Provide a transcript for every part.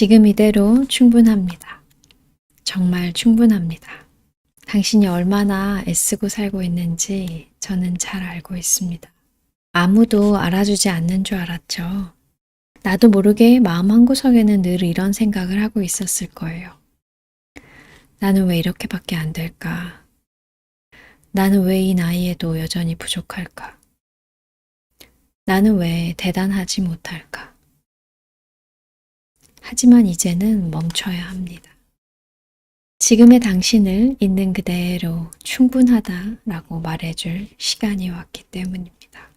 지금 이대로 충분합니다. 정말 충분합니다. 당신이 얼마나 애쓰고 살고 있는지 저는 잘 알고 있습니다. 아무도 알아주지 않는 줄 알았죠. 나도 모르게 마음 한구석에는 늘 이런 생각을 하고 있었을 거예요. 나는 왜 이렇게밖에 안 될까? 나는 왜 이 나이에도 여전히 부족할까? 나는 왜 대단하지 못할까? 하지만 이제는 멈춰야 합니다. 지금의 당신을 있는 그대로 충분하다라고 말해줄 시간이 왔기 때문입니다.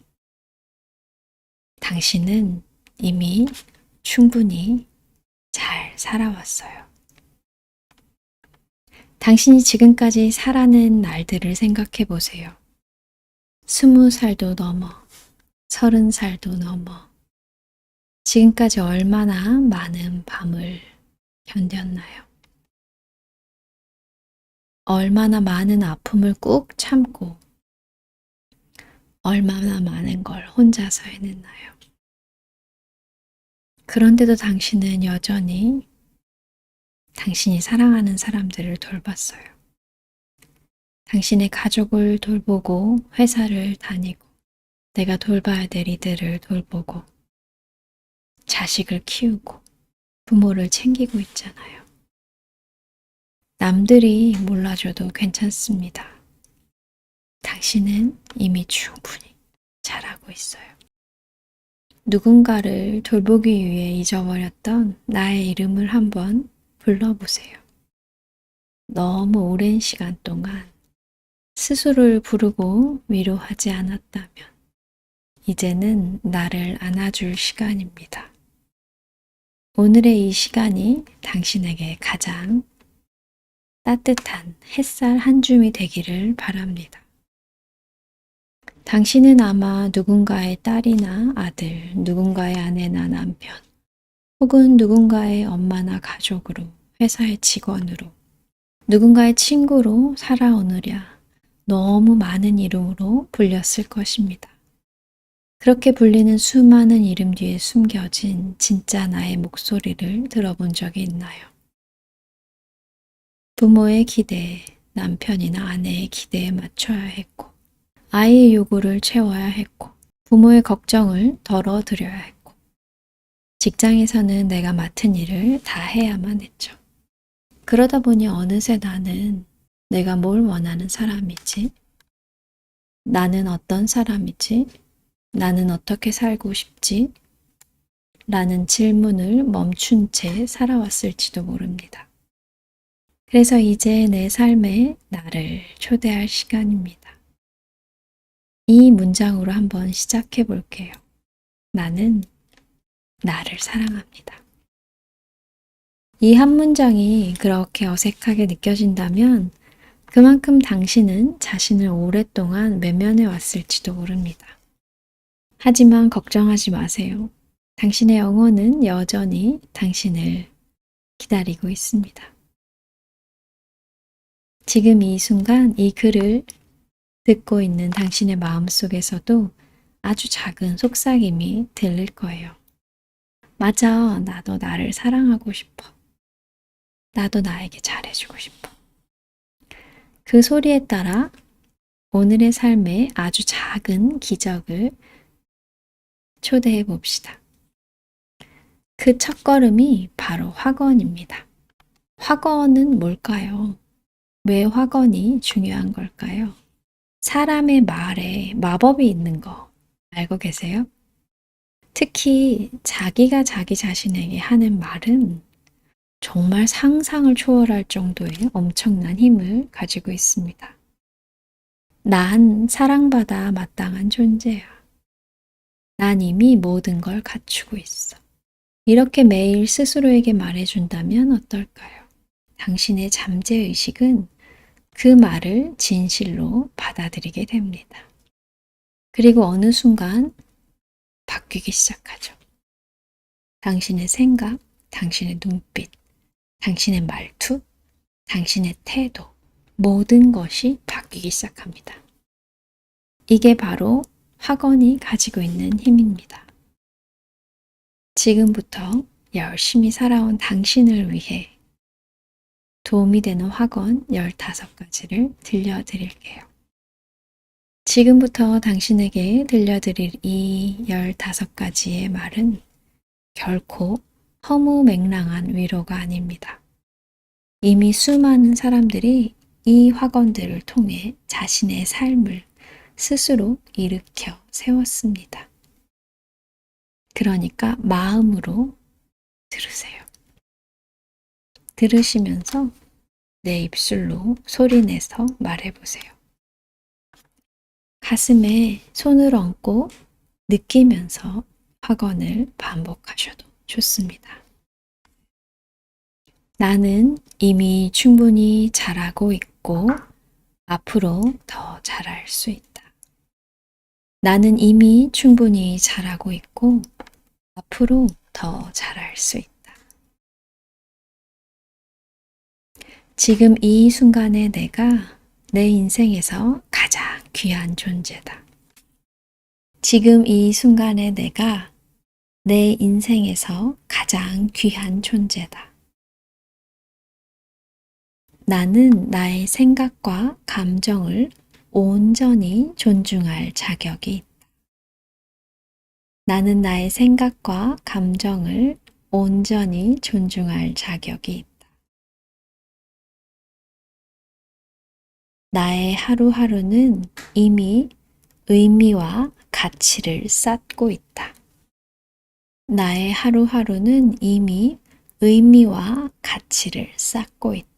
당신은 이미 충분히 잘 살아왔어요. 당신이 지금까지 살아낸 날들을 생각해 보세요. 스무 살도 넘어, 서른 살도 넘어, 지금까지 얼마나 많은 밤을 견뎠나요? 얼마나 많은 아픔을 꾹 참고, 얼마나 많은 걸 혼자서 해냈나요? 그런데도 당신은 여전히 당신이 사랑하는 사람들을 돌봤어요. 당신의 가족을 돌보고 회사를 다니고 내가 돌봐야 될 이들을 돌보고 자식을 키우고 부모를 챙기고 있잖아요. 남들이 몰라줘도 괜찮습니다. 당신은 이미 충분히 잘하고 있어요. 누군가를 돌보기 위해 잊어버렸던 나의 이름을 한번 불러보세요. 너무 오랜 시간 동안 스스로를 부르고 위로하지 않았다면 이제는 나를 안아줄 시간입니다. 오늘의 이 시간이 당신에게 가장 따뜻한 햇살 한 줌이 되기를 바랍니다. 당신은 아마 누군가의 딸이나 아들, 누군가의 아내나 남편, 혹은 누군가의 엄마나 가족으로, 회사의 직원으로, 누군가의 친구로 살아오느랴 너무 많은 이름으로 불렸을 것입니다. 그렇게 불리는 수많은 이름 뒤에 숨겨진 진짜 나의 목소리를 들어본 적이 있나요? 부모의 기대에, 남편이나 아내의 기대에 맞춰야 했고, 아이의 요구를 채워야 했고, 부모의 걱정을 덜어드려야 했고, 직장에서는 내가 맡은 일을 다 해야만 했죠. 그러다 보니 어느새 나는 내가 뭘 원하는 사람이지? 나는 어떤 사람이지? 나는 어떻게 살고 싶지? 라는 질문을 멈춘 채 살아왔을지도 모릅니다. 그래서 이제 내 삶에 나를 초대할 시간입니다. 이 문장으로 한번 시작해 볼게요. 나는 나를 사랑합니다. 이 한 문장이 그렇게 어색하게 느껴진다면 그만큼 당신은 자신을 오랫동안 외면해 왔을지도 모릅니다. 하지만 걱정하지 마세요. 당신의 영혼은 여전히 당신을 기다리고 있습니다. 지금 이 순간 이 글을 듣고 있는 당신의 마음 속에서도 아주 작은 속삭임이 들릴 거예요. 맞아, 나도 나를 사랑하고 싶어. 나도 나에게 잘해주고 싶어. 그 소리에 따라 오늘의 삶에 아주 작은 기적을 초대해 봅시다. 그 첫걸음이 바로 확언입니다. 확언은 뭘까요? 왜 확언이 중요한 걸까요? 사람의 말에 마법이 있는 거 알고 계세요? 특히 자기가 자기 자신에게 하는 말은 정말 상상을 초월할 정도의 엄청난 힘을 가지고 있습니다. 난 사랑받아 마땅한 존재야. 난 이미 모든 걸 갖추고 있어. 이렇게 매일 스스로에게 말해준다면 어떨까요? 당신의 잠재의식은 그 말을 진실로 받아들이게 됩니다. 그리고 어느 순간 바뀌기 시작하죠. 당신의 생각, 당신의 눈빛, 당신의 말투, 당신의 태도, 모든 것이 바뀌기 시작합니다. 이게 바로 학원이 가지고 있는 힘입니다. 지금부터 열심히 살아온 당신을 위해 도움이 되는 학원 15가지를 들려드릴게요. 지금부터 당신에게 들려드릴 이 15가지의 말은 결코 허무맹랑한 위로가 아닙니다. 이미 수많은 사람들이 이 학원들을 통해 자신의 삶을 스스로 일으켜 세웠습니다. 그러니까 마음으로 들으세요. 들으시면서 내 입술로 소리내서 말해보세요. 가슴에 손을 얹고 느끼면서 학원을 반복하셔도 좋습니다. 나는 이미 충분히 잘하고 있고 앞으로 더 잘할 수 있다. 나는 이미 충분히 잘하고 있고 앞으로 더 잘할 수 있다. 지금 이 순간에 내가 내 인생에서 가장 귀한 존재다. 지금 이 순간에 내가 내 인생에서 가장 귀한 존재다. 나는 나의 생각과 감정을 온전히 존중할 자격이 있다. 나는 나의 생각과 감정을 온전히 존중할 자격이 있다. 나의 하루하루는 이미 의미와 가치를 쌓고 있다. 나의 하루하루는 이미 의미와 가치를 쌓고 있다.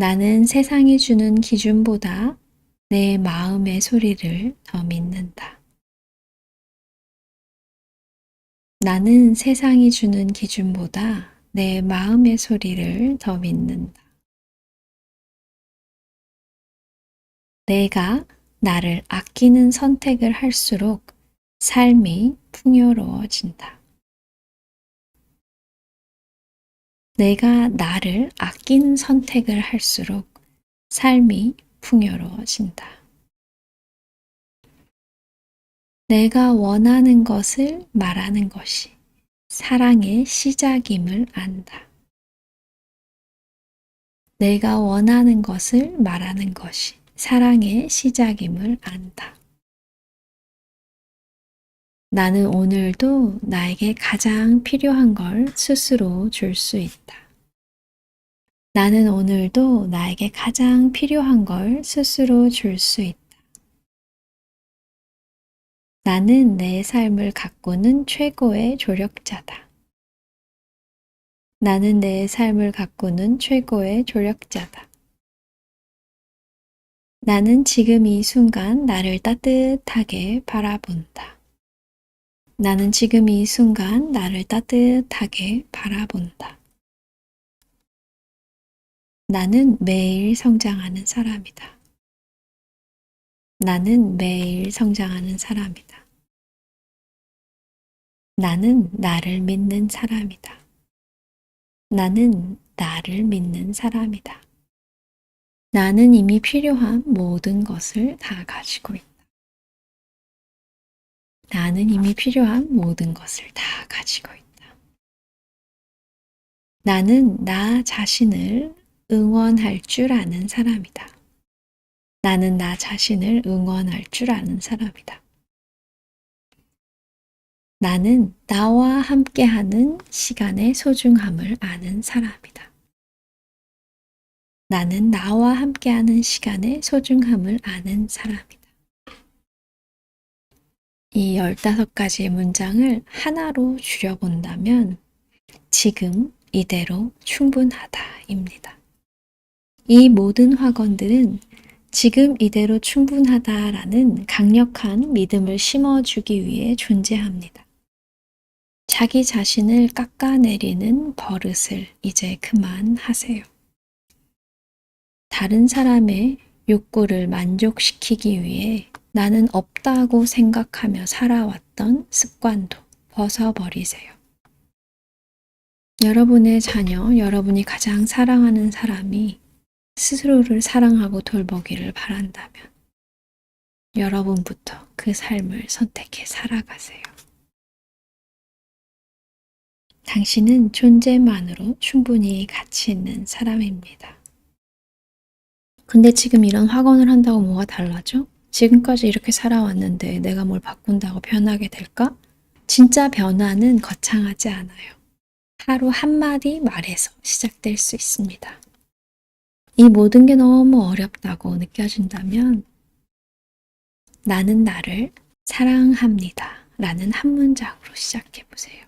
나는 세상이 주는 기준보다 내 마음의 소리를 더 믿는다. 나는 세상이 주는 기준보다 내 마음의 소리를 더 믿는다. 내가 나를 아끼는 선택을 할수록 삶이 풍요로워진다. 내가 나를 아끼는 선택을 할수록 삶이 풍요로워진다. 내가 원하는 것을 말하는 것이 사랑의 시작임을 안다. 내가 원하는 것을 말하는 것이 사랑의 시작임을 안다. 나는 오늘도 나에게 가장 필요한 걸 스스로 줄 수 있다. 나는 오늘도 나에게 가장 필요한 걸 스스로 줄 수 있다. 나는 내 삶을 가꾸는 최고의 조력자다. 나는 내 삶을 가꾸는 최고의 조력자다. 나는 지금 이 순간 나를 따뜻하게 바라본다. 나는 지금 이 순간 나를 따뜻하게 바라본다. 나는 매일 성장하는 사람이다. 나는 매일 성장하는 사람이다. 나는 나를 믿는 사람이다. 나는 나를 믿는 사람이다. 나는 이미 필요한 모든 것을 다 가지고 있다. 나는 이미 필요한 모든 것을 다 가지고 있다. 나는 나 자신을 응원할 줄 아는 사람이다. 나는 나 자신을 응원할 줄 아는 사람이다. 나는 나와 함께하는 시간의 소중함을 아는 사람이다. 나는 나와 함께하는 시간의 소중함을 아는 사람이다. 이 15가지의 문장을 하나로 줄여본다면 지금 이대로 충분하다 입니다. 이 모든 학원들은 지금 이대로 충분하다 라는 강력한 믿음을 심어주기 위해 존재합니다. 자기 자신을 깎아내리는 버릇을 이제 그만하세요. 다른 사람의 욕구를 만족시키기 위해 나는 없다고 생각하며 살아왔던 습관도 벗어버리세요. 여러분의 자녀, 여러분이 가장 사랑하는 사람이 스스로를 사랑하고 돌보기를 바란다면 여러분부터 그 삶을 선택해 살아가세요. 당신은 존재만으로 충분히 가치 있는 사람입니다. 근데 지금 이런 확언을 한다고 뭐가 달라져? 지금까지 이렇게 살아왔는데 내가 뭘 바꾼다고 변하게 될까? 진짜 변화는 거창하지 않아요. 하루 한마디 말에서 시작될 수 있습니다. 이 모든 게 너무 어렵다고 느껴진다면 나는 나를 사랑합니다. 라는 한 문장으로 시작해 보세요.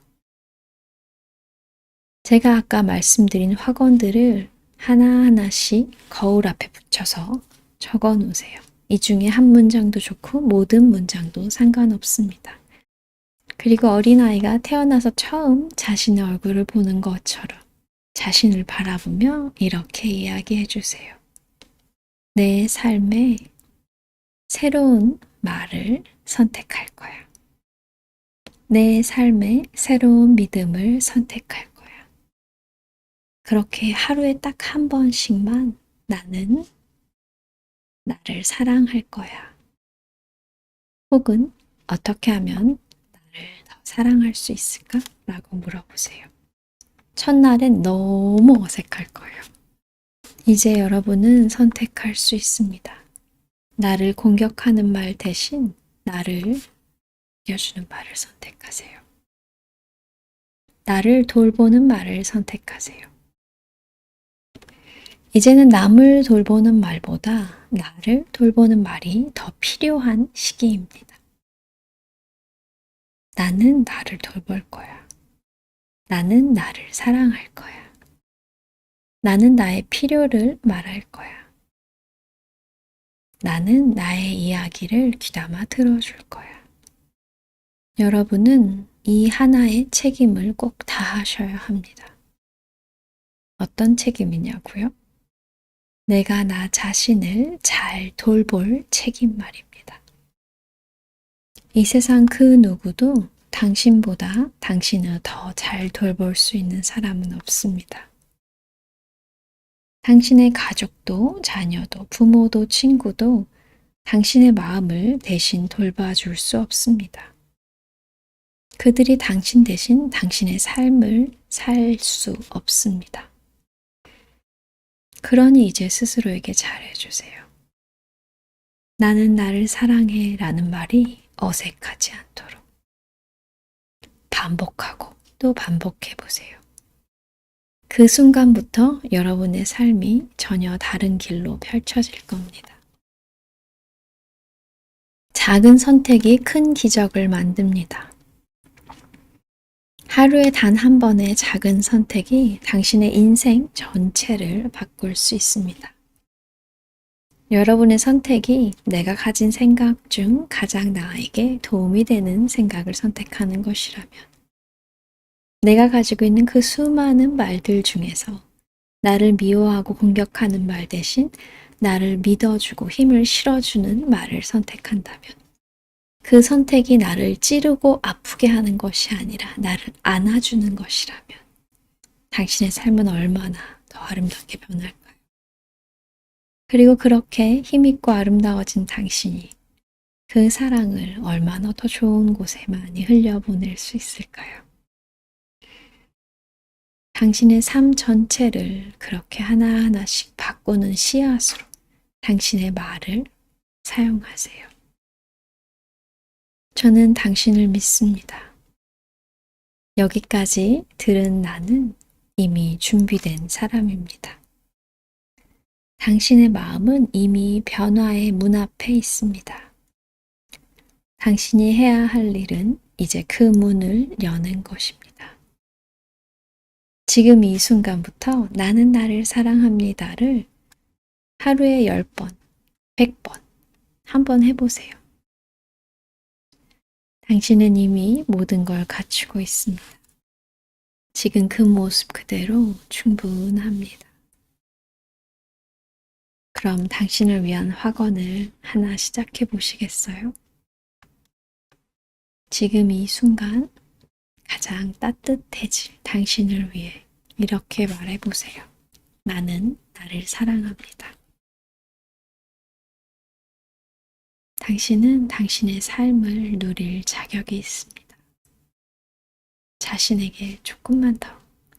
제가 아까 말씀드린 확언들을 하나하나씩 거울 앞에 붙여서 적어 놓으세요. 이 중에 한 문장도 좋고 모든 문장도 상관없습니다. 그리고 어린아이가 태어나서 처음 자신의 얼굴을 보는 것처럼 자신을 바라보며 이렇게 이야기해 주세요. 내 삶에 새로운 말을 선택할 거야. 내 삶에 새로운 믿음을 선택할 거야. 그렇게 하루에 딱 한 번씩만 나는 나를 사랑할 거야. 혹은 어떻게 하면 나를 더 사랑할 수 있을까? 라고 물어보세요. 첫날엔 너무 어색할 거예요. 이제 여러분은 선택할 수 있습니다. 나를 공격하는 말 대신 나를 이겨주는 말을 선택하세요. 나를 돌보는 말을 선택하세요. 이제는 남을 돌보는 말보다 나를 돌보는 말이 더 필요한 시기입니다. 나는 나를 돌볼 거야. 나는 나를 사랑할 거야. 나는 나의 필요를 말할 거야. 나는 나의 이야기를 귀담아 들어줄 거야. 여러분은 이 하나의 책임을 꼭 다하셔야 합니다. 어떤 책임이냐고요? 내가 나 자신을 잘 돌볼 책임 말입니다. 이 세상 그 누구도 당신보다 당신을 더 잘 돌볼 수 있는 사람은 없습니다. 당신의 가족도, 자녀도, 부모도, 친구도 당신의 마음을 대신 돌봐줄 수 없습니다. 그들이 당신 대신 당신의 삶을 살 수 없습니다. 그러니 이제 스스로에게 잘해주세요. 나는 나를 사랑해 라는 말이 어색하지 않도록 반복하고 또 반복해 보세요. 그 순간부터 여러분의 삶이 전혀 다른 길로 펼쳐질 겁니다. 작은 선택이 큰 기적을 만듭니다. 하루에 단 한 번의 작은 선택이 당신의 인생 전체를 바꿀 수 있습니다. 여러분의 선택이 내가 가진 생각 중 가장 나에게 도움이 되는 생각을 선택하는 것이라면, 내가 가지고 있는 그 수많은 말들 중에서 나를 미워하고 공격하는 말 대신 나를 믿어주고 힘을 실어주는 말을 선택한다면, 그 선택이 나를 찌르고 아프게 하는 것이 아니라 나를 안아주는 것이라면 당신의 삶은 얼마나 더 아름답게 변할까요? 그리고 그렇게 힘있고 아름다워진 당신이 그 사랑을 얼마나 더 좋은 곳에 많이 흘려보낼 수 있을까요? 당신의 삶 전체를 그렇게 하나하나씩 바꾸는 씨앗으로 당신의 말을 사용하세요. 저는 당신을 믿습니다. 여기까지 들은 나는 이미 준비된 사람입니다. 당신의 마음은 이미 변화의 문 앞에 있습니다. 당신이 해야 할 일은 이제 그 문을 여는 것입니다. 지금 이 순간부터 나는 나를 사랑합니다를 하루에 10번, 100번 한번 해보세요. 당신은 이미 모든 걸 갖추고 있습니다. 지금 그 모습 그대로 충분합니다. 그럼 당신을 위한 확언을 하나 시작해 보시겠어요? 지금 이 순간 가장 따뜻해질 당신을 위해 이렇게 말해 보세요. 나는 나를 사랑합니다. 당신은 당신의 삶을 누릴 자격이 있습니다. 자신에게 조금만 더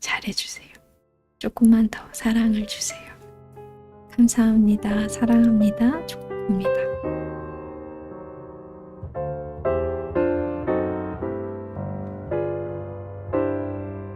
잘해주세요. 조금만 더 사랑을 주세요. 감사합니다. 사랑합니다. 축복합니다.